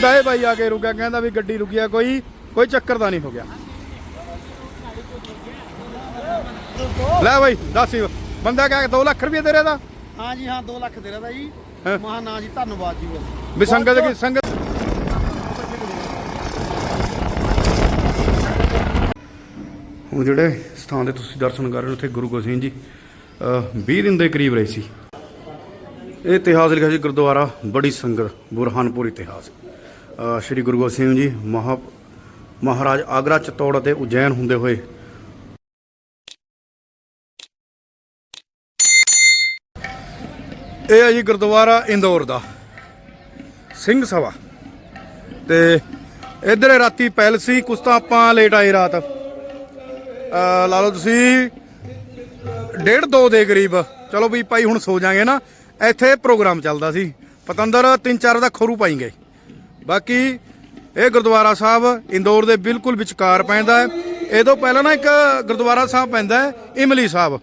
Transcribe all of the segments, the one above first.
ਸਿੱਧਾ ਇਹ ਬਾਈ ਆ ਕੇ ਰੁਕਿਆ ਕਹਿੰਦਾ ਵੀ ਗੱਡੀ ਰੁਕੀ ਆ ਕੋਈ ਕੋਈ ਚੱਕਰ ਦਾ ਨਹੀਂ ਹੋ ਗਿਆ। ਲੈ ਬਾਈ ਦੱਸ ਹੀ ਬੰਦਾ ਕਹਿ 2 ਲੱਖ ਰੁਪਏ ਤੇਰੇ ਦਾ? ਹਾਂ ਜੀ ਹਾਂ 2 ਲੱਖ ਦੇ ਰਹਾ ਜੀ? ਮਹਾ ਨਾ ਜੀ ਧੰਨਵਾਦ ਜੀ ਵੀ ਸੰਗਤ ਕੀ ਸੰਗਤ ਹੁਣ ਜਿਹੜੇ ਸਥਾਨ ਦੇ ਤੁਸੀਂ ਦਰਸ਼ਨ ਕਰ ਰਹੇ ਹੋ ਉੱਥੇ ਗੁਰੂ ਗੋਬਿੰਦ ਸਿੰਘ ਜੀ ਅਹ 20 ਦਿਨ ਦੇ ਕਰੀਬ ਰਹੇ ਸੀ। ਇਹ ਇਤਿਹਾਸ ਲਿਖਿਆ ਸੀ ਗੁਰਦੁਆਰਾ ਬੜੀ ਸੰਗਤ ਬੁਰਹਾਨਪੁਰ ਇਤਿਹਾਸ। ਸ਼੍ਰੀ ਗੁਰੂ ਗੋਬਿੰਦ ਸਿੰਘ ਜੀ, ਮਹਾ ਮਹਾਰਾਜ ਆਗਰਾ, ਚਤੌੜ ਅਤੇ ਉਜੈਨ ਹੁੰਦੇ ਹੋਏ। ਇਹ ਹੈ ਜੀ ਗੁਰਦੁਆਰਾ ਇੰਦੌਰ ਦਾ, ਸਿੰਘ ਸਭਾ। ਤੇ ਇੱਧਰ ਰਾਤੀ ਪੈਲਸ ਸੀ, ਕੁਛ ਤਾਂ ਆਪਾਂ ਲੇਟ ਆਏ ਰਾਤ। ਲਾ ਲਓ ਤੁਸੀਂ, ਡੇਢ ਦੋ ਦੇ ਕਰੀਬ। ਚਲੋ ਵੀ ਭਾਈ ਹੁਣ ਸੋ ਜਾਾਂਗੇ ਨਾ, ਇੱਥੇ ਪ੍ਰੋਗਰਾਮ ਚੱਲਦਾ ਸੀ। ਪਤੰਦਰ ਤਿੰਨ ਚਾਰ ਦਾ ਖਰੂ ਗਏ। ਬਾਕੀ ਇਹ ਗੁਰਦੁਆਰਾ ਸਾਹਿਬ ਇੰਦੌਰ ਦੇ ਬਿਲਕੁਲ ਵਿਚਕਾਰ ਪੈਂਦਾ ਹੈ। ਇਹ ਤੋਂ ਪਹਿਲਾਂ ਨਾ ਇੱਕ ਗੁਰਦੁਆਰਾ ਸਾਹਿਬ ਪੈਂਦਾ ਹੈ, ਇਮਲੀ ਸਾਹਿਬ।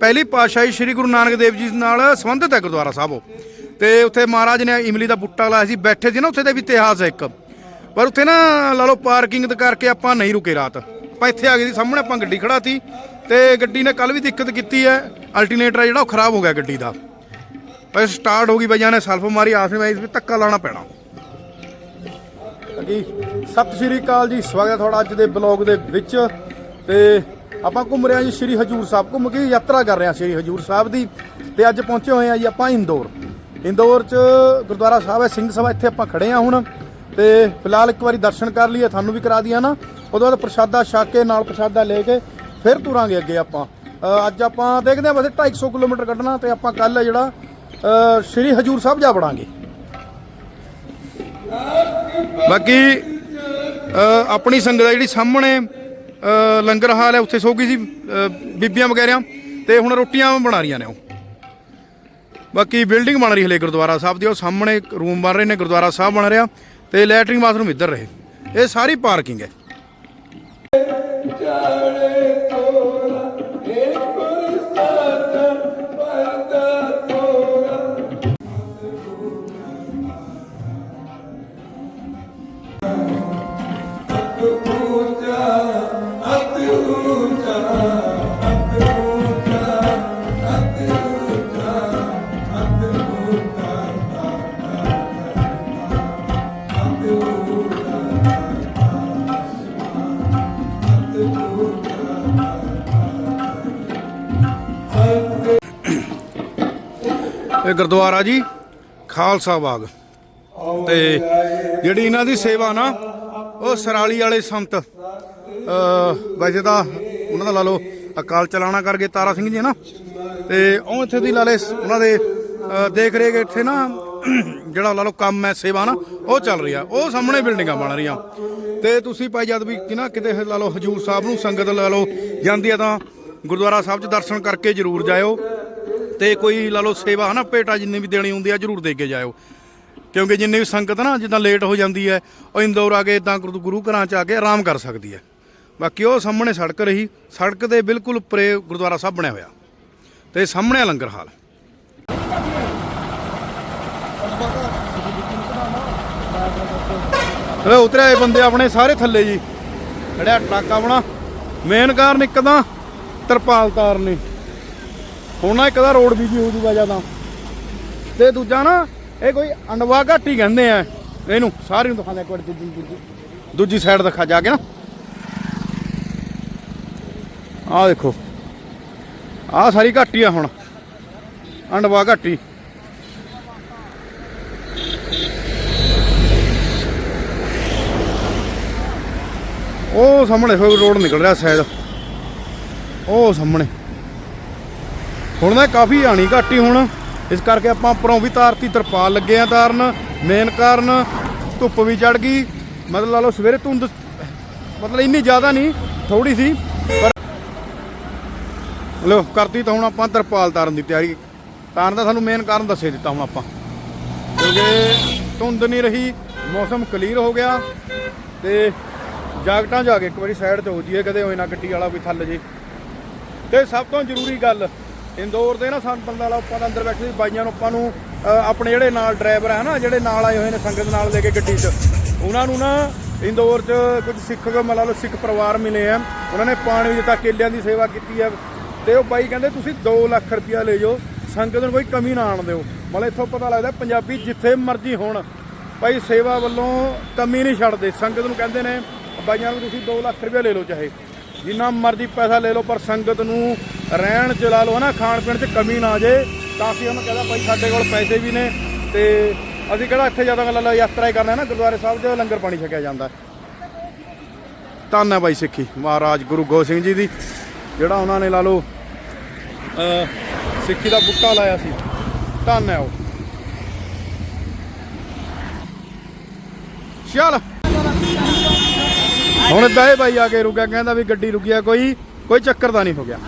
ਪਹਿਲੀ ਪਾਤਸ਼ਾਹੀ ਸ੍ਰੀ ਗੁਰੂ ਨਾਨਕ ਦੇਵ ਜੀ ਨਾਲ ਸੰਬੰਧਿਤ ਹੈ ਗੁਰਦੁਆਰਾ ਸਾਹਿਬ ਉਹ। ਤੇ ਉੱਥੇ ਮਹਾਰਾਜ ਨੇ ਇਮਲੀ ਦਾ ਬੁੱਟਾ ਲਾਇਆ ਸੀ, ਬੈਠੇ ਸੀ ਨਾ ਉੱਥੇ ਦਾ ਵੀ ਇਤਿਹਾਸ ਹੈ ਇੱਕ। ਪਰ ਉੱਥੇ ਨਾ ਲਾ ਲਓ ਪਾਰਕਿੰਗ ਦੇ ਕਰਕੇ ਆਪਾਂ ਨਹੀਂ ਰੁਕੇ ਰਾਤ। ਆਪਾਂ ਇੱਥੇ ਆ ਗਏ ਸੀ, ਸਾਹਮਣੇ ਆਪਾਂ ਗੱਡੀ ਖੜਾਤੀ ਤੇ ਗੱਡੀ ਨੇ ਕੱਲ ਵੀ ਦਿੱਕਤ ਕੀਤੀ ਹੈ, ਅਲਟਰਨੇਟਰ ਜਿਹੜਾ ਉਹ ਖਰਾਬ ਹੋ ਗਿਆ ਗੱਡੀ ਦਾ। ਪਰ ਸਟਾਰਟ ਹੋ ਗਈ ਬਈਆਂ ਨੇ ਸਲਫ ਮਾਰੀ, ਆਸ ਵਿੱਚ ਧੱਕਾ ਲਾਣਾ ਪੈਣਾ। ਜੀ ਸਤਿ ਸ਼੍ਰੀ ਅਕਾਲ ਜੀ, ਸਵਾਗਤ ਹੈ ਤੁਹਾਡਾ ਅੱਜ ਦੇ ਬਲੌਗ ਦੇ ਵਿੱਚ। ਤੇ ਆਪਾਂ ਘੁੰਮ ਰਹੇ ਹਾਂ ਜੀ ਸ਼੍ਰੀ ਹਜੂਰ ਸਾਹਿਬ। ਘੁੰਮ ਕੇ ਯਾਤਰਾ ਕਰ ਰਹੇ ਹਾਂ ਸ਼੍ਰੀ ਹਜੂਰ ਸਾਹਿਬ ਦੀ। ਤੇ ਅੱਜ ਪਹੁੰਚੇ ਹੋਏ ਹਾਂ ਜੀ ਆਪਾਂ ਇੰਦੌਰ। ਇੰਦੌਰ 'ਚ ਗੁਰਦੁਆਰਾ ਸਾਹਿਬ ਹੈ, ਸਿੰਘ ਸਭਾ, ਇੱਥੇ ਆਪਾਂ ਖੜੇ ਹਾਂ ਹੁਣ। ਤੇ ਫਿਲਹਾਲ ਇੱਕ ਵਾਰੀ ਦਰਸ਼ਨ ਕਰ ਲਈਏ, ਤੁਹਾਨੂੰ ਵੀ ਕਰਾ ਦਿਆਂ ਨਾ। ਉਹਦੇ ਬਾਅਦ ਪ੍ਰਸ਼ਾਦਾ ਛਕ ਕੇ ਨਾਲ ਪ੍ਰਸ਼ਾਦਾ ਲੈ ਕੇ ਫਿਰ ਤੁਰਾਂਗੇ ਅੱਗੇ ਆਪਾਂ। ਅੱਜ ਆਪਾਂ ਦੇਖਦੇ ਹਾਂ ਵੈਸੇ 250 ਕਿਲੋਮੀਟਰ ਕੱਢਣਾ ਤੇ ਆਪਾਂ ਕੱਲ ਜਿਹੜਾ ਸ਼੍ਰੀ ਹਜੂਰ ਸਾਹਿਬ ਜਾ ਵੜਾਂਗੇ। ਬਾਕੀ ਆਪਣੀ ਸੰਗਤ ਆ ਜਿਹੜੀ ਸਾਹਮਣੇ ਲੰਗਰ ਹਾਲ ਹੈ, ਉੱਥੇ ਸੋ ਗਈ ਸੀ ਬੀਬੀਆਂ ਵਗੈਰਾ ਤੇ ਹੁਣ ਰੋਟੀਆਂ ਬਣਾ ਰਹੀਆਂ ਨੇ ਉਹ। ਬਾਕੀ ਬਿਲਡਿੰਗ ਬਣ ਰਹੀ ਹਲੇ ਗੁਰਦੁਆਰਾ ਸਾਹਿਬ ਦੀ, ਉਹ ਸਾਹਮਣੇ ਰੂਮ ਬਣ ਰਹੇ ਨੇ, ਗੁਰਦੁਆਰਾ ਸਾਹਿਬ ਬਣ ਰਿਹਾ, ਤੇ ਲੈਟਰਿੰਗ ਬਾਥਰੂਮ ਇੱਧਰ ਰਹੇ। ਇਹ ਸਾਰੀ ਪਾਰਕਿੰਗ ਹੈ। ਇਹ ਗੁਰਦੁਆਰਾ ਜੀ, ਖਾਲਸਾ ਬਾਗ। ਤੇ ਜਿਹੜੀ ਇਹਨਾਂ ਦੀ ਸੇਵਾ ਨਾ, ਉਹ ਸਰਾਲੀ ਵਾਲੇ ਸੰਤ ਵੈਸੇ ਤਾਂ ਉਹਨਾਂ ਦਾ ਲਾ ਲਓ, ਅਕਾਲ ਚਲਾਣਾ ਕਰਕੇ ਤਾਰਾ ਸਿੰਘ ਜੀ ਨਾ। ਤੇ ਉਹ ਇੱਥੇ ਦੀ ਲਾ ਲੈ ਉਹਨਾਂ ਦੇ ਦੇਖ ਰੇਖ ਇੱਥੇ ਨਾ, ਜਿਹੜਾ ਲਾ ਲਓ ਕੰਮ ਹੈ, ਸੇਵਾ ਨਾ, ਉਹ ਚੱਲ ਰਹੀ ਆ। ਉਹ ਸਾਹਮਣੇ ਬਿਲਡਿੰਗਾਂ ਬਣ ਰਹੀਆਂ। ਤੇ ਤੁਸੀਂ ਭਾਈ ਜਦ ਵੀ ਕਿ ਨਾ ਕਿਤੇ ਲਾ ਲਓ, ਹਜੂਰ ਸਾਹਿਬ ਨੂੰ ਸੰਗਤ ਲਾ ਲਓ ਜਾਂਦੀ ਆ ਤਾਂ ਗੁਰਦੁਆਰਾ ਸਾਹਿਬ 'ਚ ਦਰਸ਼ਨ ਕਰਕੇ ਜ਼ਰੂਰ ਜਾਇਓ। ਤੇ ਕੋਈ ਲਾ ਲਓ ਸੇਵਾ ਹਨਾ, ਭੇਟਾ ਜਿੰਨੀ ਵੀ ਦੇਣੀ ਹੁੰਦੀ ਆ, ਜਰੂਰ ਦੇ ਕੇ ਜਾਇਓ। ਕਿਉਂਕਿ ਜਿੰਨੀ ਵੀ ਸੰਗਤ ਨਾ, ਜਿੱਦਾਂ ਲੇਟ ਹੋ ਜਾਂਦੀ ਹੈ, ਉਹ ਇੰਦੌਰ ਆ ਕੇ ਇਦਾਂ ਗੁਰੂ ਗੁਰੂ ਘਰਾਂ ਚ ਆ ਕੇ ਆਰਾਮ ਕਰ ਸਕਦੀ ਹੈ। ਬਾਕੀ ਉਹ ਸਾਹਮਣੇ ਸੜਕ ਰਹੀ, ਸੜਕ ਦੇ ਬਿਲਕੁਲ ਉੱਪਰੇ ਗੁਰਦੁਆਰਾ ਸਾਹਿਬ ਬਣਿਆ ਹੋਇਆ। ਤੇ ਸਾਹਮਣੇ ਆ ਲੰਗਰ ਹਾਲ। ਇਹ ਉਤਰੇ ਆਏ ਬੰਦੇ ਆਪਣੇ ਸਾਰੇ ਥੱਲੇ ਜੀ। ਖੜਿਆ ਟਰੱਕ ਆਪਣਾ। ਮੇਨ ਕਾਰਨ ਇੱਕ ਤਾਂ ਤਰਪਾਲ ਤਾਰਨੀ। ਹੁਣ ਨਾ ਇੱਕ ਦਾ ਰੋਡ ਵੀ ਜੀ ਹੋ ਜੂਗਾ ਜ਼ਿਆਦਾ। ਤੇ ਦੂਜਾ ਨਾ, ਇਹ ਕੋਈ ਅੰਡਵਾ ਘਾਟੀ ਕਹਿੰਦੇ ਆ। ਇਹਨੂੰ ਸਾਰੀ ਨੂੰ ਦਿਖਾਉਂਦਾ ਇੱਕ ਵਾਰ ਦੂਜੀ ਦੂਜੀ। ਦੂਜੀ ਸਾਈਡ ਦਿਖਾ ਜਾ ਕੇ ਨਾ। ਆਹ ਦੇਖੋ। ਆਹ ਸਾਰੀ ਘਾਟੀ ਆ ਹੁਣ। ਅੰਡਵਾ ਘਾਟੀ। ਉਹ ਸਾਹਮਣੇ ਦੇਖੋ ਰੋਡ ਨਿਕਲ ਰਿਹਾ ਸਾਈਡ ਉਹ ਸਾਹਮਣੇ। ਹੁਣ ਨਾ ਕਾਫੀ ਆਣੀ ਘਾਟੀ ਹੁਣ। ਇਸ ਕਰਕੇ ਆਪਾਂ ਉੱਪਰੋਂ ਵੀ ਤਾਰਤੀ ਤਰਪਾਲ ਲੱਗੇ ਆ ਤਾਰਨ। ਮੇਨ ਕਾਰਨ ਧੁੱਪ ਵੀ ਚੜ ਗਈ। ਮਤਲਬ ਲਾ ਲਓ ਸਵੇਰੇ ਧੁੰਦ ਮਤਲਬ ਇੰਨੀ ਜ਼ਿਆਦਾ ਨਹੀਂ ਥੋੜੀ ਸੀ। ਪਰ ਲੋ ਕਰਤੀ ਤਾਂ ਹੁਣ ਆਪਾਂ ਤਰਪਾਲ ਤਾਰਨ ਦੀ ਤਿਆਰੀ। ਤਾਰਨ ਦਾ ਸਾਨੂੰ ਮੇਨ ਕਾਰਨ ਦੱਸੇ ਦਿੱਤਾ ਹੁਣ ਆਪਾਂ। ਕਿਉਂਕਿ ਧੁੰਦ ਨਹੀਂ ਰਹੀ, ਮੌਸਮ ਕਲੀਅਰ ਹੋ ਗਿਆ। ਤੇ ਜਾਗਟਾਂ ਜਾ ਕੇ ਇੱਕ ਵਾਰੀ ਸਾਈਡ ਤੇ ਹੋ ਜੀਏ ਕਦੇ ਹੋਏ ਨਾ ਗੱਡੀ ਵਾਲਾ ਕੋਈ ਥੱਲ ਜੇ। ਤੇ ਸਭ ਤੋਂ ਜ਼ਰੂਰੀ ਗੱਲ ਇੰਦੌਰ ਦੇ ਨਾ ਸਾਨੂੰ ਬੰਦਾ ਲਾ ਆਪਾਂ ਦਾ ਅੰਦਰ ਬੈਠੇ ਸੀ, ਬਾਈਆਂ ਨੂੰ ਆਪਾਂ ਨੂੰ ਆਪਣੇ ਜਿਹੜੇ ਨਾਲ ਡਰਾਈਵਰ ਹੈ ਨਾ, ਜਿਹੜੇ ਨਾਲ ਆਏ ਹੋਏ ਨੇ ਸੰਗਤ ਨਾਲ ਲੈ ਕੇ ਗੱਡੀ 'ਚ, ਉਹਨਾਂ ਨੂੰ ਨਾ ਇੰਦੌਰ 'ਚ ਕੁਝ ਸਿੱਖ ਮਤਲਬ ਸਿੱਖ ਪਰਿਵਾਰ ਮਿਲੇ ਆ, ਉਹਨਾਂ ਨੇ ਪਾਣੀ ਦਿੱਤਾ, ਕੇਲਿਆਂ ਦੀ ਸੇਵਾ ਕੀਤੀ ਆ, ਤੇ ਉਹ ਬਾਈ ਕਹਿੰਦੇ, ਤੁਸੀਂ 2 ਲੱਖ ਰੁਪਇਆ ਲੈ ਜਾਓ, ਸੰਗਤ ਨੂੰ ਕੋਈ ਕਮੀ ਨਾ ਆਣ ਦਿਓ। ਮਤਲਬ ਇੱਥੋਂ ਪਤਾ ਲੱਗਦਾ ਪੰਜਾਬੀ ਜਿੱਥੇ ਮਰਜ਼ੀ ਹੋਣ, ਭਾਈ ਸੇਵਾ ਵੱਲੋਂ ਕਮੀ ਨਹੀਂ ਛੱਡਦੇ, ਸੰਗਤ ਨੂੰ ਕਹਿੰਦੇ ਨੇ, ਬਾਈਆਂ ਨੂੰ ਤੁਸੀਂ 2 ਲੱਖ ਰੁਪਇਆ ਲੈ ਲਓ ਚਾਹੇ। ਜਿੰਨਾ ਮਰਜ਼ੀ ਪੈਸਾ ਲੈ ਲਓ, ਪਰ ਸੰਗਤ ਨੂੰ ਰਹਿਣ ਚ ਲਾ ਲਓ ਨਾ ਖਾਣ ਪੀਣ 'ਚ ਕਮੀ ਨਾ ਆ ਜੇ, ਤਾਂ ਅਸੀਂ ਉਹਨੂੰ ਕਹਿੰਦਾ ਭਾਈ, ਸਾਡੇ ਕੋਲ ਪੈਸੇ ਵੀ ਨੇ। ਤੇ ਅਸੀਂ ਕਿਹੜਾ ਇੱਥੇ ਜ਼ਿਆਦਾ ਗੱਲ ਲਾ ਯਾਤਰਾ ਹੀ ਕਰਨਾ ਨਾ, ਗੁਰਦੁਆਰੇ ਸਾਹਿਬ 'ਚ ਲੰਗਰ ਪਾਣੀ ਛਕਿਆ ਜਾਂਦਾ। ਧੰਨ ਹੈ ਬਾਈ ਸਿੱਖੀ, ਮਹਾਰਾਜ ਗੁਰੂ ਗੋਬਿੰਦ ਸਿੰਘ ਜੀ ਦੀ, ਜਿਹੜਾ ਉਹਨਾਂ ਨੇ ਲਾ ਲਓ ਸਿੱਖੀ ਦਾ ਬੁੱਟਾ ਲਾਇਆ ਸੀ। ਧੰਨ ਹੈ ਉਹ। ਚੱਲ। ਹੁਣ ਤਾਂ ਇਹ ਬਾਈ ਆ ਕੇ ਰੁਕਿਆ ਕਹਿੰਦਾ ਵੀ ਗੱਡੀ ਰੁਕਿਆ ਕੋਈ ਕੋਈ ਚੱਕਰ ਤਾਂ ਨਹੀਂ ਹੋ ਗਿਆ।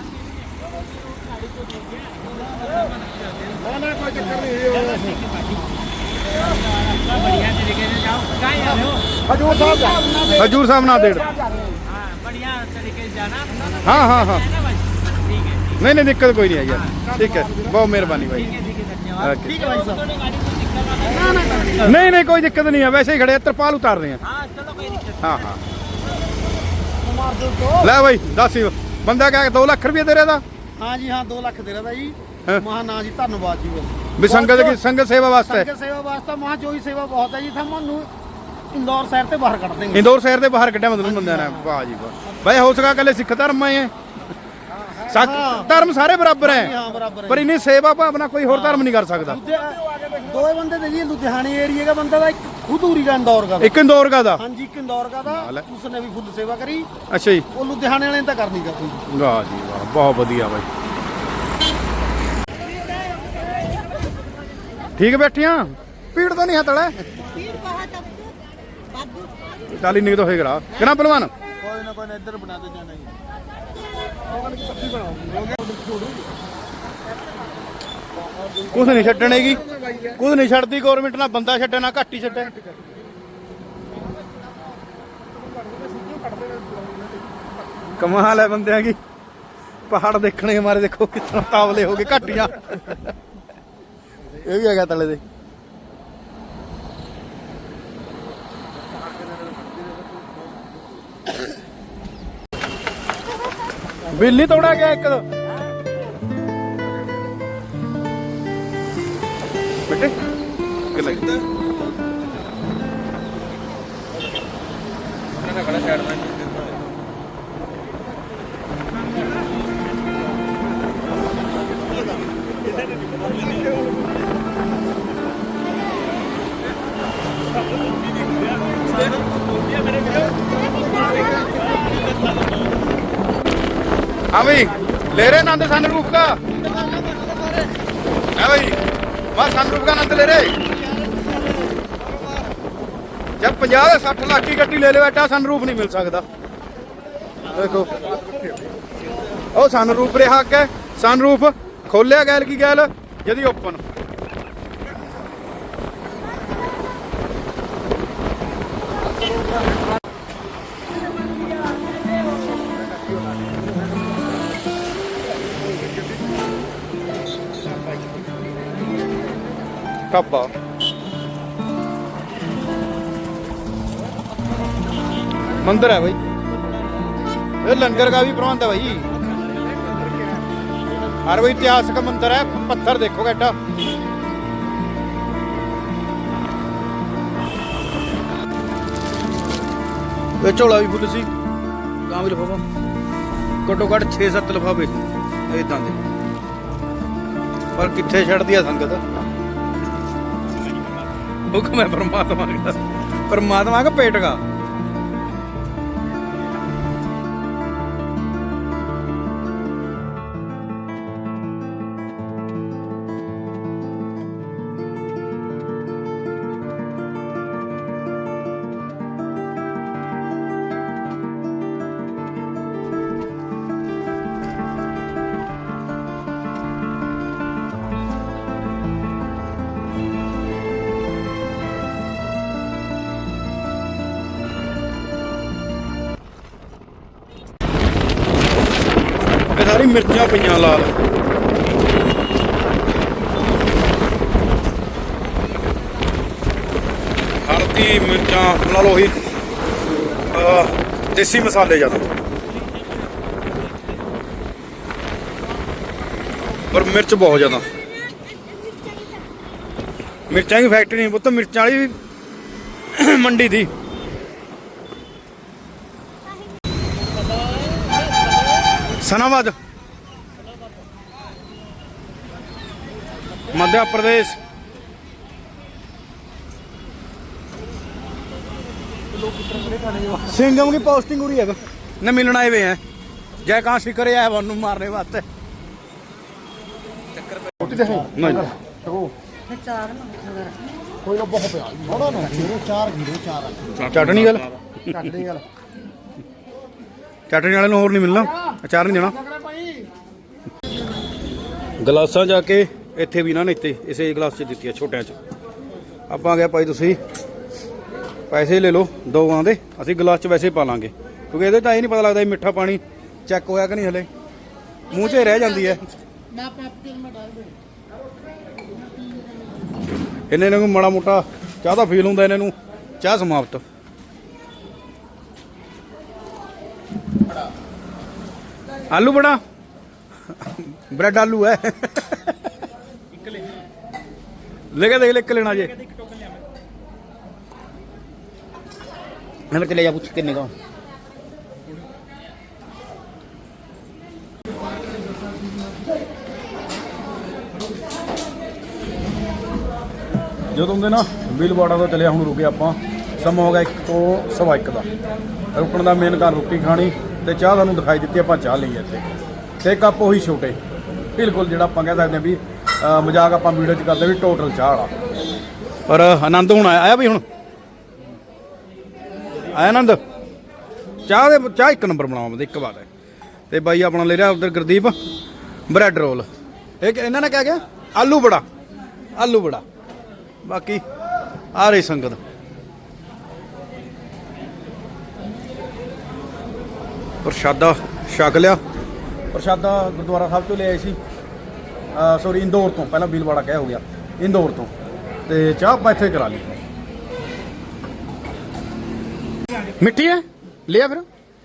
ਹਜੂਰ ਸਾਹਿਬ ਨਾ ਦੇੜ ਹਾਂ ਹਾਂ ਹਾਂ। ਨਹੀਂ ਨਹੀਂ ਦਿੱਕਤ ਕੋਈ ਨਹੀਂ ਆਈ ਯਾਰ। ਠੀਕ ਹੈ ਬਹੁਤ ਮਿਹਰਬਾਨੀ ਬਾਈ। ਨਹੀਂ ਨਹੀਂ ਕੋਈ ਦਿੱਕਤ ਨਹੀਂ ਆ ਵੈਸੇ ਹੀ ਖੜੇ ਤਰਪਾਲ ਉਤਾਰ ਰਹੇ ਆ। ਹਾਂ ਹਾਂ ਹਾਂ। ਲੈ ਬਾਈ ਦੱਸ ਹੀ। ਬੰਦਾ ਕਹਿ 2 ਲੱਖ ਰੁਪਏ ਦੇ ਰਿਹਾ ਦਾ। ਹਾਂ ਜੀ ਹਾਂ 2 ਲੱਖ ਦੇ ਰਿਹਾ ਜੀ ਹੈਂ? ਮਹਾ ਨਾ ਜੀ ਧੰਨਵਾਦ ਜੀ ਬਸ ਵੀ ਸੰਗਤ ਦੀ ਸੰਗਤ ਸੇਵਾ ਵਾਸਤੇ? ਸੰਗਤ ਸੇਵਾ ਵਾਸਤੇ ਮਹਾ ਜੋ ਹੀ ਸੇਵਾ ਬਹੁਤ ਹੈ ਜੀ ਤੁਹਾਨੂੰ ਇੰਦੌਰ ਸ਼ਹਿਰ ਤੇ ਬਾਹਰ ਕੱਢ ਦੇਂਗੇ ਇੰਦੌਰ ਸ਼ਹਿਰ ਦੇ ਬਾਹਰ ਕੱਢਿਆ ਮਤਲਬ ਬੰਦਿਆਂ ਨੇ। ਵਾਹ ਜੀ ਵਾਹ। ਬਾਈ ਹੋ ਸਕਾ ਕੱਲੇ ਸਿੱਖ ਧਰਮ ਆਏ ਹੈ ਸਖਤ ਧਰਮ ਸਾਰੇ ਬਰਾਬਰ ਹੈ। ਪਰ ਇਨੀ ਸੇਵਾ ਭਾਵਨਾ ਕੋਈ ਹੋਰ ਧਰਮ ਨਹੀਂ ਕਰ ਸਕਦਾ। ਦੋਏ ਬੰਦੇ ਤੇ ਜੀ ਲੁਧਿਆਣੇ ਏਰੀਆ ਦਾ ਬੰਦਾ ਦਾ ਇੱਕ ਖੁਦ ਉਰੀਗਾ ਇੰਦੌਰ ਦਾ। ਇੱਕ ਇੰਦੌਰ ਦਾ ਹਾਂਜੀ ਇੱਕ ਇੰਦੌਰ ਦਾ ਉਸਨੇ ਵੀ ਫੁੱਲ ਸੇਵਾ ਕਰੀ। ਅੱਛਾ ਜੀ। ਉਹ ਲੁਧਿਆਣੇ ਵਾਲੇ ਤਾਂ ਕਰਨੀ ਕਰਦੀ ਵਾਹ ਜੀ ਵਾਹ ਬਹੁਤ ਵਧੀਆ ਬਾਈ। ਠੀਕ ਬੈਠੀਆਂ? ਪੀੜ ਤਾਂ ਨਹੀਂ ਹਤੜਾ ਪੀੜ ਬਹੁਤ ਬਾਬੂ। ਚਾਲੀ ਨਿਕਲ ਹੋਏਗਾ ਕਿਹੜਾ ਪਹਿਲਵਾਨ? ਕੋਈ ਨਾ ਕੋਈ ਇੱਧਰ ਬਣਾ ਦੇ ਜਾਣਾ ਹੀ ਕੁਝ ਨਹੀਂ ਛੱਡਣੇਗੀ। ਕੁਝ ਨਹੀਂ ਛੱਡਦੀ ਗਵਰਨਮੈਂਟ ਨਾ ਬੰਦਾ ਛੱਡੇ ਨਾ, ਘੱਟ ਹੀ ਛੱਡੇ। ਕਮਾਲ ਹੈ ਬੰਦਿਆਂ ਕੀ ਪਹਾੜ ਦੇਖਣੇ ਮਾਰੇ, ਦੇਖੋ ਕਿਤਨਾ ਤਾਵਲੇ ਹੋ ਗਏ ਘਾਟੀਆਂ ਇਹ ਵੀ ਹੈਗਾ ਤਲੇ ਦੇ। ਬਿੱਲੀ ਤੋੜਾ ਗਿਆ ਇੱਕ ਬੇਟੇ ਕਿ ਲੱਗਦਾ हाँ ਆਨੰਦ ਸੰਦਰੂਪ ਦਾ ਹੈ ਭਾਈ ਵਾ ਸੰਦਰੂਪ ਦਾ ਆਨੰਦ ਲੈ ਰੇ ਜਦ 50 ਦੇ 60 ਲੱਖ ਦੀ ਗੱਡੀ ਲੈ ਲਓ ਬੈਠਾ ਸਾਨੂੰ ਸੰਦਰੂਪ ਨਹੀਂ ਮਿਲ ਸਕਦਾ। ਦੇਖੋ। ਉਹ ਸਾਨੂੰ ਰੂਪ ਰਿਹਾ ਅੱਗੇ ਸੰਦਰੂਪ ਖੋਲਿਆ ਗੈਲ ਕੀ ਗੈਲ? ਜਦੀ ਓਪਨ। ਢਾਬਾ ਮੰਦਿਰ ਹੈ ਭਾਈ ਇਹ ਲੰਗਰ ਦਾ ਵੀ ਪ੍ਰਬੰਧ ਹੈ ਭਾਈ ਹਰ ਕੋਈ ਇਤਿਹਾਸਕ ਮੰਦਿਰ ਹੈ, ਪੱਥਰ ਦੇਖੋ ਐਡਾ ਇਹ ਝੋਲਾ ਵੀ ਫੁੱਲ ਸੀ। ਕਾਂ ਵੀ ਲਫਾਫਾ। ਘੱਟੋ ਘੱਟ 6-7 ਲਫਾਫੇ ਇਦਾਂ ਦੇ। ਪਰ ਕਿੱਥੇ ਛੱਡਦੀ ਆ ਸੰਗਤ? ਹੁਕਮ ਹੈ ਪਰਮਾਤਮਾ ਦਾ ਪਰਮਾਤਮਾ ਦਾ ਪੇਟ ਦਾ ਮਿਰਚਾਂ ਪਈਆਂ ਲਾਲ। ਹਲਦੀ ਮਿਰਚਾਂ ਲਾ ਲਓ ਹੀ ਦੇਸੀ ਮਸਾਲੇ ਜ਼ਿਆਦਾ। ਪਰ ਮਿਰਚ ਬਹੁਤ ਜ਼ਿਆਦਾ। ਮਿਰਚਾਂ ਦੀ ਫੈਕਟਰੀ ਨਹੀਂ, ਪੁੱਤ, ਮਿਰਚਾਂ ਵਾਲੀ ਵੀ ਮੰਡੀ ਦੀ। ਸਨਾਬਾਦ। ਮੱਧ ਪ੍ਰਦੇਸ਼ ਸਿੰਘਮ की पोस्टिंग हो रही है न मिलने आए हुए हैं जय कहाँ शिकर है वन मारने वास्ते नहीं ਕੋਈ ਨਾ ਬਹੁਤ ਪਿਆ ਥੋੜਾ ਨਾ ਜੀਰੋ 4 ਜੀਰੋ 4 ਚਟਣੀ ਗੱਲ ਕੱਟ ਦੇ ਗੱਲ ਚਟਣੀ ਵਾਲੇ ਨੂੰ ਹੋਰ ਨਹੀਂ ਮਿਲਣਾ ਅਚਾਰ ਨਹੀਂ ਦੇਣਾ ਤਕੜਾ ਭਾਈ ਗਲਾਸਾਂ ਜਾ ਕੇ ਇੱਥੇ ਵੀ ਨਾ ਨੇ ਇੱਥੇ ਇਸੇ ਗਲਾਸ 'ਚ ਦਿੱਤੀ ਦਿੱਤੀਆਂ ਛੋਟਿਆਂ 'ਚ। ਆਪਾਂ ਗਿਆ ਭਾਈ ਤੁਸੀਂ। ਪੈਸੇ ਲੈ ਲਓ ਦੋ ਆਂ ਦੇ, ਅਸੀਂ ਗਲਾਸ 'ਚ ਵੈਸੇ ਪਾ ਲਾਂਗੇ। ਕਿਉਂਕਿ ਇਹਦੇ ਤਾਂ ਇਹ ਨਹੀਂ ਪਤਾ ਲੱਗਦਾ ਇਹ ਮਿੱਠਾ ਪਾਣੀ ਚੈੱਕ ਹੋਇਆ ਕਿ ਨਹੀਂ ਹਲੇ। ਮੂੰਹ 'ਚ ਰਹਿ ਜਾਂਦੀ ਹੈ। ਨਾ ਪਾਪਤੀ ਇਹਨੇ ਨੂੰ ਮਾੜਾ ਮੋਟਾ ਚਾਹ ਦਾ ਫੀਲ ਹੁੰਦਾ ਇਹਨਾਂ ਨੂੰ, ਚਾਹ ਸਮਾਪਤ। ਆਲੂ ਬੜਾ ਬ੍ਰੈਡ ਆਲੂ ਹੈ। ਲੈ ਕੇ ਦੇਖ ਲੈ ਇੱਕ ਲੈਣਾ ਜੇ। ਨੰਬਰ ਤੇ ਲੈ ਜਾ ਪੁੱਛ ਕਿੰਨੇ ਦਾ ਜਦੋਂ ਦੇ ਨਾ ਬਿਲਵਾੜਾ ਤੋਂ ਚੱਲਿਆ ਹੁਣ ਰੁਕੇ ਆਪਾਂ। ਸਮਾਂ ਹੋ ਗਿਆ ਇੱਕ ਤੋਂ ਸਵਾ ਇੱਕ ਦਾ। ਰੁਕਣ ਦਾ ਮੇਨ ਕਾਰਨ ਰੋਟੀ ਖਾਣੀ ਤੇ ਚਾਹ ਤੁਹਾਨੂੰ ਦਿਖਾਈ ਦਿੱਤੀ ਆਪਾਂ ਚਾਹ ਲਈ ਇੱਥੇ। ਤੇ ਕੱਪ ਉਹੀ ਛੋਟੇ। ਬਿਲਕੁਲ ਜਿਹੜਾ ਆਪਾਂ ਕਹਿ ਸਕਦੇ ਹਾਂ ਵੀ ਮਜ਼ਾਕ ਆਪਾਂ ਵੀਡੀਓ 'ਚ ਕਰਦੇ ਵੀ ਟੋਟਲ ਚਾਹ ਵਾਲਾ। ਪਰ ਆਨੰਦ ਹੁਣ ਆਇਆ ਆਇਆ ਵੀ ਹੁਣ? ਆਇਆ ਆਨੰਦ? ਚਾਹ ਦੇ ਚਾਹ ਇੱਕ ਨੰਬਰ ਬਣਾਵਾਂ ਇੱਕ ਵਾਰ। ਤੇ ਬਾਈ ਆਪਣਾ ਲੈ ਰਿਹਾ ਉਧਰ ਗੁਰਦੀਪ ਬ੍ਰੈਡ ਰੋਲ। ਇਹ ਕਿ- ਇਹਨਾਂ ਨੇ ਕਿਹਾ ਗਿਆ ਆਲੂ ਬੜਾ। ਆਲੂ ਬੜਾ। ਬਾਕੀ ਆ ਰਹੀ ਸੰਗਤ। ਪ੍ਰਸ਼ਾਦਾ ਛਕ ਲਿਆ। ਪ੍ਰਸ਼ਾਦਾ ਗੁਰਦੁਆਰਾ ਸਾਹਿਬ ਤੋਂ ਲੈ ਆਏ ਸੀ। ਸੌਰੀ ਇੰਦੌਰ ਤੋਂ ਪਹਿਲਾਂ ਬੀਲਵਾੜਾ ਕਹਿ ਹੋ ਗਿਆ ਇੰਦੌਰ ਤੋਂ। ਤੇ ਚਾਹ ਆਪਾਂ ਇੱਥੇ ਕਰਾ ਲਈ। ਮਿੱਠੀ ਹੈ? ਲਿਆ ਫਿਰ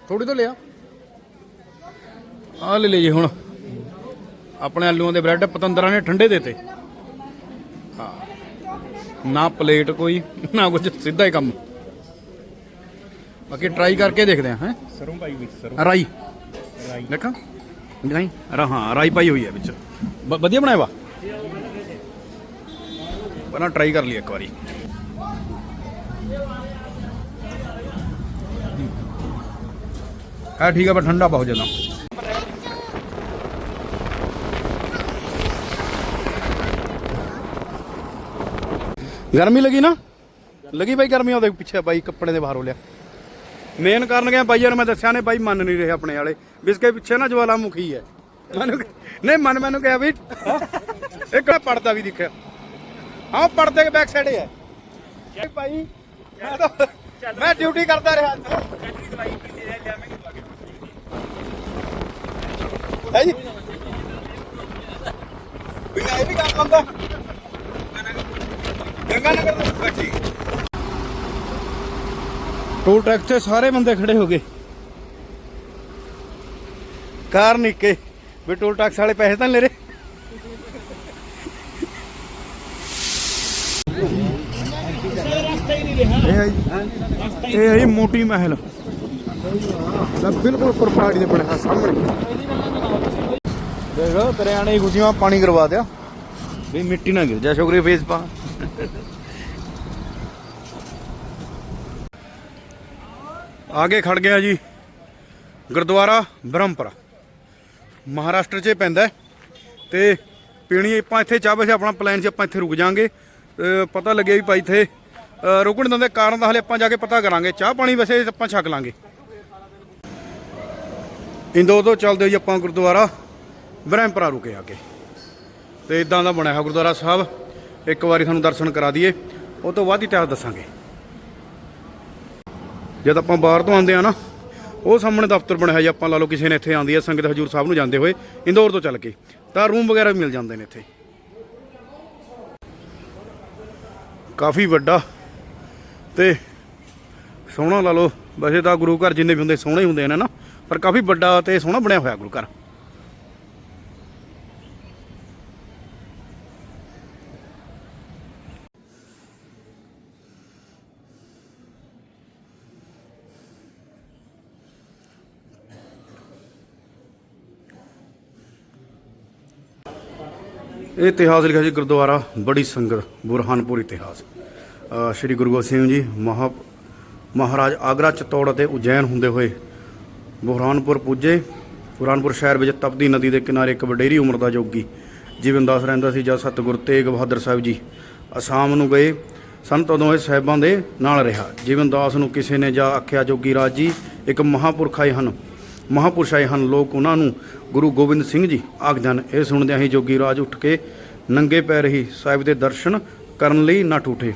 ਥੋੜੀ ਤੋਂ ਲਿਆ। ਆ ਲੈ ਲਈਏ ਹੁਣ। ਆਪਣੇ ਆਲੂਆਂ ਦੇ ਬ੍ਰੈਡ ਪਤੰਦਰਾਂ ਨੇ ਠੰਡੇ ਦੇਤੇ ਹਾਂ। ਨਾ ਪਲੇਟ ਕੋਈ ਨਾ ਕੁਝ ਸਿੱਧਾ ਹੀ ਕੰਮ। ਬਾਕੀ ਟਰਾਈ ਕਰਕੇ ਦੇਖਦੇ ਹਾਂ ਹੈ। ਸਰੋਂ ਪਾਈ ਵਿੱਚ ਸਰੋਂ। ਰਾਈ। ਰਾਈ। ਦੇਖਾਂ। ਨਹੀਂ ਹਾਂ ਰਾਈ ਪਾਈ ਹੋਈ ਹੈ ਵਿੱਚ। ਵ- ਵਧੀਆ ਬਣਾਇਆ ਵਾ? ਪਹਿਲਾਂ ਟਰਾਈ ਕਰ ਲਈ ਇੱਕ ਵਾਰੀ। ਹਾਂ, ਠੀਕ ਆ ਪਰ ਠੰਡਾ ਬਹੁਤ ਜ਼ਿਆਦਾ। ਗਰਮੀ ਲੱਗੀ ਨਾ? ਲੱਗੀ ਬਾਈ ਗਰਮੀ, ਉਹਦੇ ਪਿੱਛੇ ਬਾਈ ਕੱਪੜੇ ਦੇ ਬਾਹਰ ਹੋ ਲਿਆ ਮੇਨ ਕਾਰਨ ਗਿਆ ਬਾਈ ਯਾਰ, ਮੈਂ ਦੱਸਿਆ ਨੇ, ਬਾਈ ਮੰਨ ਨਹੀਂ ਰਹੇ ਆਪਣੇ ਵਾਲੇ। ਬਿਸਕੇ ਪਿੱਛੇ ਨਾ ਜਵਾਲਾਮੁਖੀ ਹੈ। ਮੈਨੂੰ ਨਹੀਂ ਮਨ ਮੈਨੂੰ ਕਿਹਾ ਵੀ ਇੱਕ ਪੜਦਾ ਵੀ ਦਿਖਿਆ। ਹਾਂ ਪੜਦੇ ਕੇ ਬੈਕ ਸਾਈਡ ਹੈ? ਇਹ ਭਾਈ ਮੈਂ ਤਾਂ ਮੈਂ ਡਿਊਟੀ ਕਰਦਾ ਰਿਹਾ ਹੈ ਜੀ? ਬਿਨਾ ਇਹ ਵੀ ਕੰਮ ਹੁੰਦਾ ਗੰਗਾ ਨਗਰ ਤੋਂ ਬੱਚੀ। ਟੋਲ ਟਰੈਕ ਤੇ ਸਾਰੇ ਬੰਦੇ ਖੜੇ ਹੋ ਗਏ। ਕਾਰ ਨਿੱਕੇ। ਵੀ ਟੋਲ ਟੈਕਸ ਵਾਲੇ ਪੈਸੇ ਤਾਂ ਲੈ ਰਹੇ। ਇਹ ਹੈ ਜੀ- ਇਹ ਹੈ ਜੀ ਮੋਟੀ ਮਹਿਲ। ਦਾ ਬਿਲਕੁਲ ਪ੍ਰਪਾਰਟੀ ਦੇ ਬਣਿਆ ਸਾਹਮਣੇ। ਦੇਖੋ ਤੇਰੇ ਆਣੇ ਖੁਸ਼ੀਆਂ ਪਾਣੀ ਕਰਵਾ ਦਿਆ। ਵੀ ਮਿੱਟੀ ਨਾ ਗਿਰ ਜਾ ਸ਼ੁਕਰੀ ਫੇਸ ਪਾ। ਆਗੇ ਖੜ ਗਿਆ ਜੀ ਗੁਰਦੁਆਰਾ ਬ੍ਰਹਮਪੁਰਾ। ਮਹਾਰਾਸ਼ਟਰ 'ਚ ਪੈਂਦਾ ਹੈ। ਤੇ ਪੀਣੀ ਆਪਾਂ ਇੱਥੇ ਚਾਹ ਵੈਸੇ ਆਪਣਾ ਪਲਾਨ ਸੀ, ਆਪਾਂ ਇੱਥੇ ਰੁਕ ਜਾਾਂਗੇ। ਪਤਾ ਲੱਗਿਆ ਵੀ ਭਾਈ ਇੱਥੇ ਰੁਕਣ ਦਿੰਦੇ ਕਾਰਨ ਦਾ ਹਲੇ ਆਪਾਂ ਜਾ ਕੇ ਪਤਾ ਕਰਾਂਗੇ। ਚਾਹ ਪਾਣੀ ਵੈਸੇ ਆਪਾਂ ਛਕ ਲਾਂਗੇ। ਇੰਦੋ ਤੋਂ ਚੱਲਦੇ ਜੀ ਆਪਾਂ ਗੁਰਦੁਆਰਾ ਬ੍ਰਹਮਪੁਰਾ ਰੁਕੇ ਆ ਕੇ। ਤੇ ਇਦਾਂ ਦਾ ਬਣਿਆ ਹੋਇਆ ਗੁਰਦੁਆਰਾ ਸਾਹਿਬ। ਇੱਕ ਵਾਰੀ ਤੁਹਾਨੂੰ ਦਰਸ਼ਨ ਕਰਾ ਦਈਏ। ਉਹ ਤੋਂ ਬਾਅਦ ਇਤਿਹਾਸ ਦੱਸਾਂਗੇ। ਜਦ ਆਪਾਂ ਬਾਹਰ ਤੋਂ ਆਉਂਦੇ ਆ ਨਾ ਉਹ ਸਾਹਮਣੇ ਦਫ਼ਤਰ ਬਣਿਆ ਜੀ, ਆਪਾਂ ਲਾ ਲਓ ਕਿਸੇ ਨੇ ਇੱਥੇ ਆਂਦੀ ਹੈ ਸੰਗਤ ਹਜੂਰ ਸਾਹਿਬ ਨੂੰ ਜਾਂਦੇ ਹੋਏ, ਇੰਦੌਰ ਤੋਂ ਚੱਲ ਕੇ। ਤਾਂ ਰੂਮ ਵਗੈਰਾ ਵੀ ਮਿਲ ਜਾਂਦੇ ਨੇ ਇੱਥੇ। ਕਾਫੀ ਵੱਡਾ ਤੇ ਸੋਹਣਾ ਲਾ ਲਓ, ਵੈਸੇ ਤਾਂ ਗੁਰੂ ਘਰ ਜਿੰਨੇ ਵੀ ਹੁੰਦੇ ਸੋਹਣੇ ਹੁੰਦੇ ਨੇ ਨਾ, ਪਰ ਕਾਫੀ ਵੱਡਾ ਤੇ ਸੋਹਣਾ ਬਣਿਆ ਹੋਇਆ ਗੁਰੂ ਘਰ। ਇਹ ਇਤਿਹਾਸ ਲਿਖਿਆ ਜੀ ਗੁਰਦੁਆਰਾ ਬੜੀ ਸੰਗਤ, ਬੁਰਹਾਨਪੁਰ ਇਤਿਹਾਸ। ਸ਼੍ਰੀ ਗੁਰੂ ਗੋਬਿੰਦ ਸਿੰਘ ਜੀ ਮਹਾ ਮਹਾਰਾਜ ਆਗਰਾ, ਚਤੌੜ ਅਤੇ ਉਜੈਨ ਹੁੰਦੇ ਹੋਏ ਬੁਰਹਾਨਪੁਰ ਪੁੱਜੇ। ਬੁਰਹਾਨਪੁਰ ਸ਼ਹਿਰ ਵਿੱਚ ਤਪਦੀ ਨਦੀ ਦੇ ਕਿਨਾਰੇ ਇੱਕ ਵਡੇਰੀ ਉਮਰ ਦਾ ਜੋਗੀ ਜੀਵਨਦਾਸ ਰਹਿੰਦਾ ਸੀ, ਜਦ ਸਤਿਗੁਰ ਤੇਗ ਬਹਾਦਰ ਸਾਹਿਬ ਜੀ ਅਸਾਮ ਨੂੰ ਗਏ। ਸਨ ਤਦੋਂ ਇਹ ਸਾਹਿਬਾਂ ਦੇ ਨਾਲ ਰਿਹਾ। ਜੀਵਨਦਾਸ ਨੂੰ ਕਿਸੇ ਨੇ ਜਾ ਆਖਿਆ, ਜੋਗੀ ਰਾਜ ਜੀ, ਇੱਕ ਮਹਾਪੁਰਖ ਆਏ ਹਨ। ਮਹਾਪੁਰਸ਼ ਆਏ ਹਨ, ਲੋਕ ਉਹਨਾਂ ਨੂੰ ਗੁਰੂ ਗੋਬਿੰਦ ਸਿੰਘ ਜੀ ਆਖਦੇ ਹਨ। ਇਹ ਸੁਣਦਿਆਂ ਹੀ ਜੋਗੀ ਰਾਜ ਉੱਠ ਕੇ ਨੰਗੇ ਪੈਰ ਹੀ ਸਾਹਿਬ ਦੇ ਦਰਸ਼ਨ ਕਰਨ ਲਈ ਨੱਠ ਉਠੇ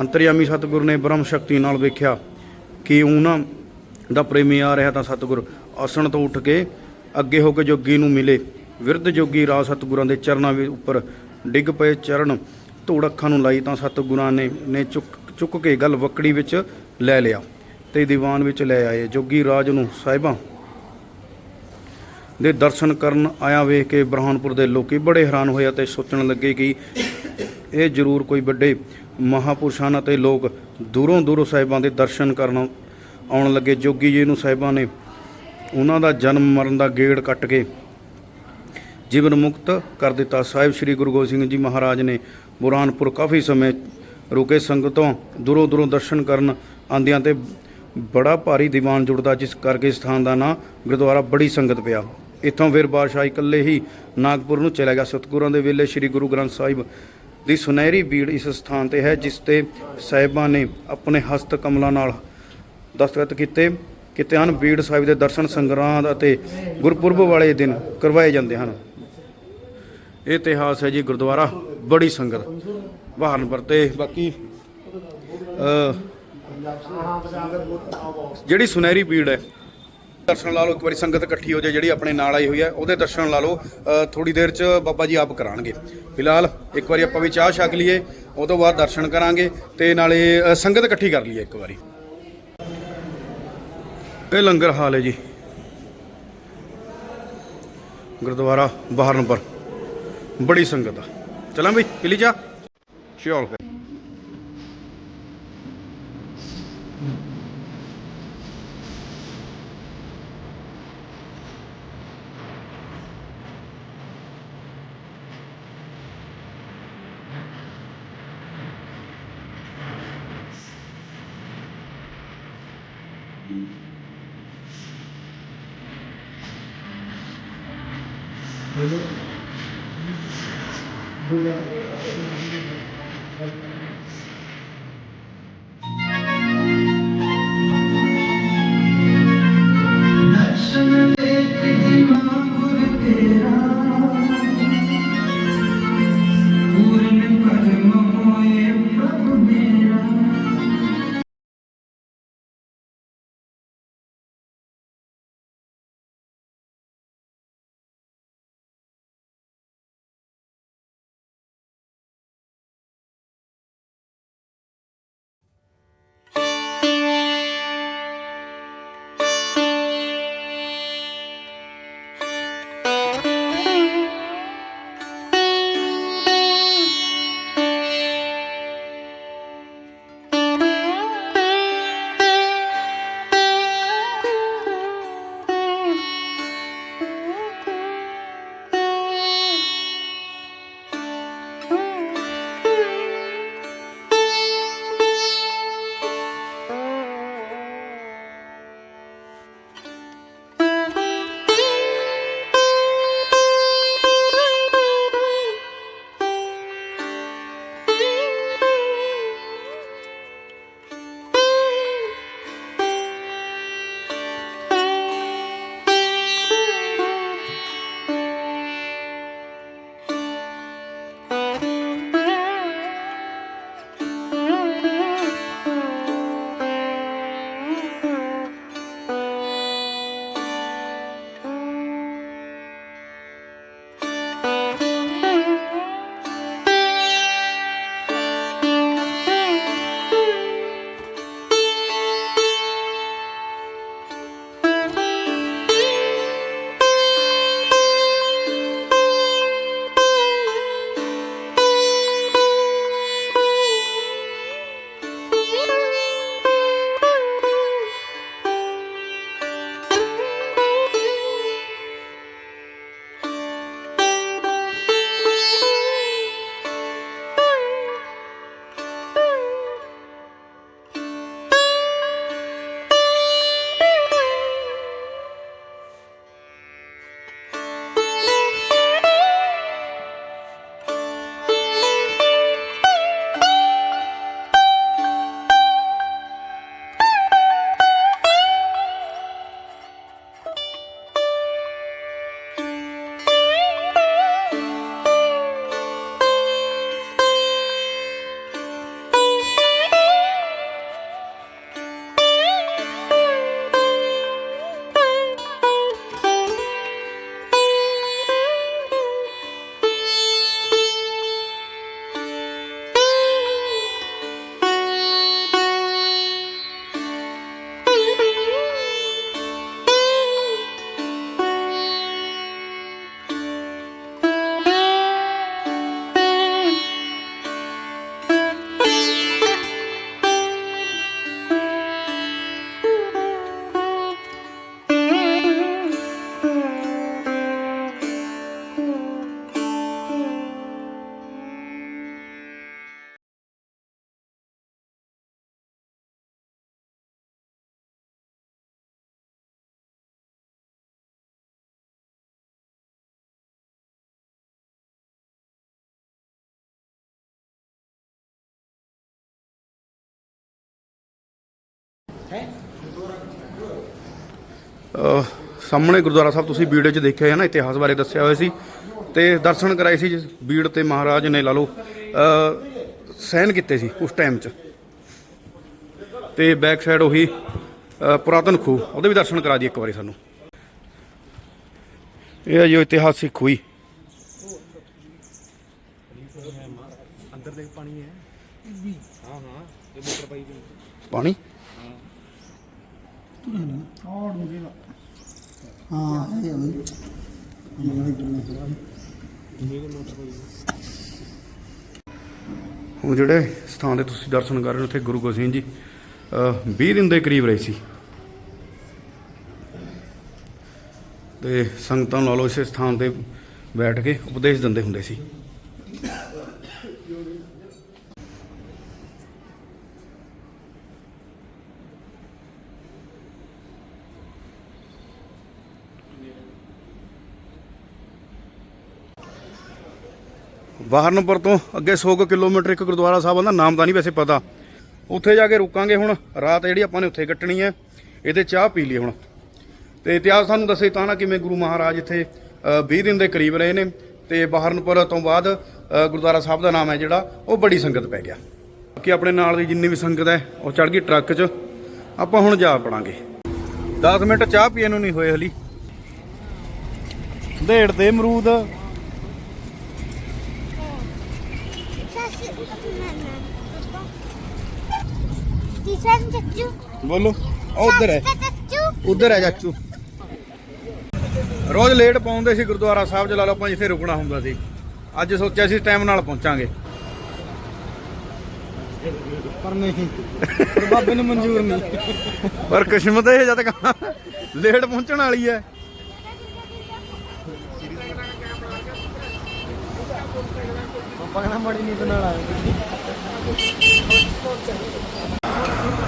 ਅੰਤਰਯਾਮੀ ਸਤਿਗੁਰ ਨੇ ਬ੍ਰਹਮ ਸ਼ਕਤੀ ਨਾਲ ਵੇਖਿਆ ਕਿ ਉਹਨਾਂ ਦਾ ਪ੍ਰੇਮੀ ਆ ਰਿਹਾ ਤਾਂ ਸਤਿਗੁਰ ਆਸਣ ਤੋਂ ਉੱਠ ਕੇ ਅੱਗੇ ਹੋ ਕੇ ਜੋਗੀ ਨੂੰ ਮਿਲੇ। ਵਿਰਧ ਜੋਗੀ ਰਾਜ ਸਤਿਗੁਰਾਂ ਦੇ ਚਰਨਾਂ ਦੇ ਉੱਪਰ ਡਿੱਗ ਪਏ। ਚਰਨ ਧੂੜ ਅੱਖਾਂ ਨੂੰ ਲਾਈ ਤਾਂ ਸਤਿਗੁਰਾਂ ਨੇ ਨੇ ਚੁੱਕ ਚੁੱਕ ਕੇ ਗੱਲ ਵਕੜੀ ਵਿੱਚ ਲੈ ਲਿਆ ਤੇ ਦੀਵਾਨ ਵਿੱਚ ਲੈ ਆਏ। ਜੋਗੀ ਰਾਜ ਨੂੰ ਸਾਹਿਬਾਂ ਦੇ ਦਰਸ਼ਨ ਕਰਨ ਆਇਆ ਵੇਖ ਕੇ ਬਰਹਾਨਪੁਰ ਦੇ ਲੋਕੀ ਬੜੇ ਹੈਰਾਨ ਹੋਏ ਅਤੇ ਸੋਚਣ ਲੱਗੇ ਕਿ ਇਹ ਜ਼ਰੂਰ ਕੋਈ ਵੱਡੇ ਮਹਾਪੁਰਸ਼ਾਂ ਹਨ ਅਤੇ ਲੋਕ ਦੂਰੋਂ ਦੂਰੋਂ ਸਾਹਿਬਾਂ ਦੇ ਦਰਸ਼ਨ ਕਰਨ ਆਉਣ ਲੱਗੇ। ਜੋਗੀ ਜੀ ਨੂੰ ਸਾਹਿਬਾਂ ਨੇ ਉਹਨਾਂ ਦਾ ਜਨਮ ਮਰਨ ਦਾ ਗੇੜ ਕੱਟ ਕੇ ਜੀਵਨ ਮੁਕਤ ਕਰ ਦਿੱਤਾ। ਸਾਹਿਬ ਸ੍ਰੀ ਗੁਰੂ ਗੋਬਿੰਦ ਸਿੰਘ ਜੀ ਮਹਾਰਾਜ ਨੇ ਬੁਰਹਾਨਪੁਰ ਕਾਫੀ ਸਮੇਂ ਰੁਕੇ ਸੰਗਤੋਂ ਦੂਰੋਂ ਦੂਰੋਂ ਦਰਸ਼ਨ ਕਰਨ ਆਂਦਿਆਂ ਤੇ ਬੜਾ ਭਾਰੀ ਦੀਵਾਨ ਜੁੜਦਾ, ਜਿਸ ਕਰਕੇ ਸਥਾਨ ਦਾ ਨਾਂ ਗੁਰਦੁਆਰਾ ਬੜੀ ਸੰਗਤ ਪਿਆ। ਇੱਥੋਂ ਫਿਰ ਬਾਦਸ਼ਾਹ ਇਕੱਲੇ ਹੀ ਨਾਗਪੁਰ ਨੂੰ ਚਲਾ ਗਿਆ। ਸਤਿਗੁਰਾਂ ਦੇ ਵੇਲੇ ਸ੍ਰੀ ਗੁਰੂ ਗ੍ਰੰਥ ਸਾਹਿਬ ਦੀ ਸੁਨਹਿਰੀ ਬੀੜ ਇਸ ਸਥਾਨ ਤੇ ਹੈ, ਜਿਸ ਤੇ ਸਾਹਿਬਾਂ ਨੇ ਆਪਣੇ ਹਸਤ ਕਮਲਾਂ ਨਾਲ ਦਸਤਖਤ ਕੀਤੇ ਕੀਤੇ ਹਨ ਬੀੜ ਸਾਹਿਬ ਦੇ ਦਰਸ਼ਨ ਸੰਗਰਾਂਦ ਅਤੇ ਗੁਰਪੁਰਬ ਵਾਲੇ ਦਿਨ ਕਰਵਾਏ ਜਾਂਦੇ ਹਨ। ਇਹ ਇਤਿਹਾਸ ਹੈ ਜੀ ਗੁਰਦੁਆਰਾ, ਬੜੀ ਸੰਗਤ ਬਹਾਰਨਪੁਰ ਤੇ ਬਾਕੀ ਅ ਜਿਹੜੀ ਸੁਨਹਿਰੀ ਬੀੜ ਹੈ ਦਰਸ਼ਨ ਲਾ ਲਓ, ਇੱਕ ਵਾਰੀ ਸੰਗਤ ਇਕੱਠੀ ਹੋ ਜਾਏ, ਜਿਹੜੀ ਆਪਣੇ ਨਾਲ ਆਈ ਹੋਈ ਹੈ, ਉਹਦੇ ਦਰਸ਼ਨ ਲਾ ਲਓ। ਥੋੜੀ ਦੇਰ ਚ ਬਾਬਾ ਜੀ ਆਪ ਕਰਾਣਗੇ। ਫਿਲਹਾਲ ਇੱਕ ਵਾਰੀ ਆਪਾਂ ਵੀ ਚਾਹ ਛਕ ਲਈਏ, ਉਹ ਤੋਂ ਬਾਅਦ ਦਰਸ਼ਨ ਕਰਾਂਗੇ ਤੇ ਨਾਲੇ ਸੰਗਤ ਇਕੱਠੀ ਕਰ ਲਈਏ ਇੱਕ ਵਾਰੀ। ਇਹ ਲੰਗਰ ਹਾਲ ਹੈ ਜੀ। ਗੁਰਦੁਆਰਾ ਬਹਾਰਨਪੁਰ ਬੜੀ ਸੰਗਤ ਆ। ਚਲਾਂ ਬਈ, ਪੀ ਲਈ ਚਲ 嗯。你说，你说。ਸਾਹਮਣੇ ਗੁਰਦੁਆਰਾ ਸਾਹਿਬ ਤੁਸੀਂ ਵੀਡੀਓ 'ਚ ਦੇਖਿਆ ਹੈ ਨਾ ਇਤਿਹਾਸ ਬਾਰੇ ਦੱਸਿਆ ਹੋਇਆ ਸੀ। ਤੇ ਦਰਸ਼ਨ ਕਰਾਏ ਸੀ ਜਿਸ ਬੀੜ ਤੇ ਮਹਾਰਾਜ ਨੇ ਲਾ ਲਓ ਸਹਿਨ ਕੀਤੇ ਸੀ ਉਸ ਟਾਈਮ 'ਚ। ਤੇ ਬੈਕ ਸਾਈਡ ਉਹੀ ਪੁਰਾਤਨ ਖੂਹ ਉਹਦੇ ਵੀ ਦਰਸ਼ਨ ਕਰਾ ਦੀ ਇੱਕ ਵਾਰੀ ਸਾਨੂੰ। ਇਹ ਹੈ ਜੋ ਇਤਿਹਾਸਿਕ ਖੂਹੀ ਅੰਦਰ ਪਾਣੀ ਹੈ। ਹਾਂ ਹਾਂ। ਇਹ ਮੋਟਰ ਪਾਈ ਪਾਣੀ ਹਾਂ ਇਹ ਹੋਈ ਹੁਣ ਜਿਹੜੇ ਸਥਾਨ ਦੇ ਤੁਸੀਂ ਦਰਸ਼ਨ ਕਰ ਰਹੇ ਹੋ, ਉੱਥੇ ਗੁਰੂ ਗੋਬਿੰਦ ਸਿੰਘ ਜੀ, ਅਹ 20 ਦਿਨ ਦੇ ਕਰੀਬ ਰਹੇ ਸੀ। ਤੇ ਸੰਗਤਾਂ ਨੂੰ ਲਾ ਇਸੇ ਸਥਾਨ ਤੇ ਬੈਠ ਕੇ ਉਪਦੇਸ਼ ਦਿੰਦੇ ਹੁੰਦੇ ਸੀ। ਵਾਹਰਨਪੁਰ ਤੋਂ ਅੱਗੇ 100 ਕੁ ਕਿਲੋਮੀਟਰ ਇੱਕ ਗੁਰਦੁਆਰਾ ਸਾਹਿਬ ਦਾ ਨਾਮ ਤਾਂ ਨਹੀਂ ਵੈਸੇ ਪਤਾ। ਉੱਥੇ ਜਾ ਕੇ ਰੁਕਾਂਗੇ ਹੁਣ ਰਾਤ ਜਿਹੜੀ ਆਪਾਂ ਨੇ ਉੱਥੇ ਕੱਟਣੀ ਹੈ ਇਹਦੇ ਚਾਹ ਪੀ ਲਈ ਹੁਣ। ਤੇ ਇਤਿਹਾਸ ਸਾਨੂੰ ਦੱਸੇ ਤਾਂ ਨਾ ਕਿਵੇਂ ਗੁਰੂ ਮਹਾਰਾਜ ਇੱਥੇ ਅ, 20 ਦਿਨ ਦੇ ਕਰੀਬ ਰਹੇ ਨੇ ਤੇ ਬਾਹਰਨਪੁਰ ਤੋਂ ਬਾਅਦ ਗੁਰਦੁਆਰਾ ਸਾਹਿਬ ਦਾ ਨਾਮ ਹੈ ਜਿਹੜਾ ਉਹ ਬੜੀ ਸੰਗਤ ਪੈ ਗਿਆ। ਕਿ ਆਪਣੇ ਨਾਲ ਦੀ ਜਿੰਨੀ ਵੀ ਸੰਗਤ ਹੈ ਉਹ ਚੜ ਗਈ ਟਰੱਕ 'ਚ। ਆਪਾਂ ਹੁਣ ਜਾ ਪੜਾਂਗੇ। 10 ਮਿੰਟ ਚਾਹ ਪੀਣ ਨੂੰ ਨਹੀਂ ਹੋਏ ਹਲੀ। ਢੇੜ ਦੇ ਅਮਰੂਦ। तीसरा चच्चू ਬੋਲੋ ਉਹ ਉਧਰ ਹੈ चच्चू ਉਧਰ ਹੈ ਚਾਚੂ ਰੋਜ਼ ਲੇਟ ਪਾਉਂਦੇ ਸੀ ਗੁਰਦੁਆਰਾ ਸਾਹਿਬ ਚ ਲਾ ਲਓ ਆਪਾਂ ਜਿੱਥੇ ਰੁਕਣਾ ਹੁੰਦਾ ਸੀ ਅੱਜ ਸੋਚਿਆ ਸੀ ਟਾਈਮ ਨਾਲ ਪਹੁੰਚਾਂਗੇ ਪਰ ਨਹੀਂ ਪਰ ਬਾਬੇ ਨੂੰ ਮਨਜ਼ੂਰ ਨਹੀਂ ਪਰ ਕਿਸਮਤ ਇਹ ਜਦ ਕਹਾਂ ਲੇਟ ਪਹੁੰਚਣ ਵਾਲੀ ਹੈ ਪਾਪਾ ਕਹਿੰਦਾ ਮੜੀ ਨੀਂਦ ਨਾਲ ਆਇਆ Thank you.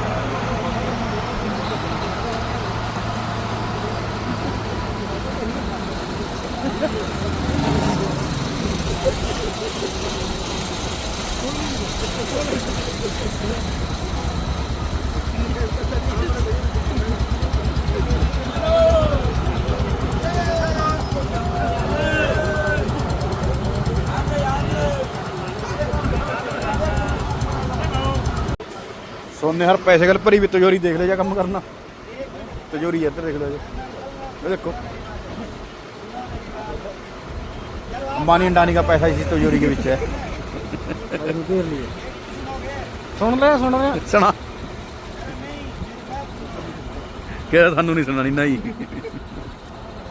ਸੋਨੇ ਹਰ ਪੈਸੇ ਗੱਲ ਭਰੀ ਵੀ ਤਜੋਰੀ ਦੇਖ ਲੈ ਜਾ ਕੰਮ ਕਰਨਾ ਤਜੋਰੀ ਇੱਧਰ ਦੇਖ ਲੈ ਜਾ ਇਹ ਦੇਖੋ अंबानी अंडानी का पैसा इसी तिजोरी के बीच है घेर लिए ਸੁਣ ਲੈ ਸੁਣ ਲੈ ਸੁਣਾ ਕਿਹਾ ਤੁਹਾਨੂੰ ਨਹੀਂ ਸੁਣਾਣੀ ਨਹੀਂ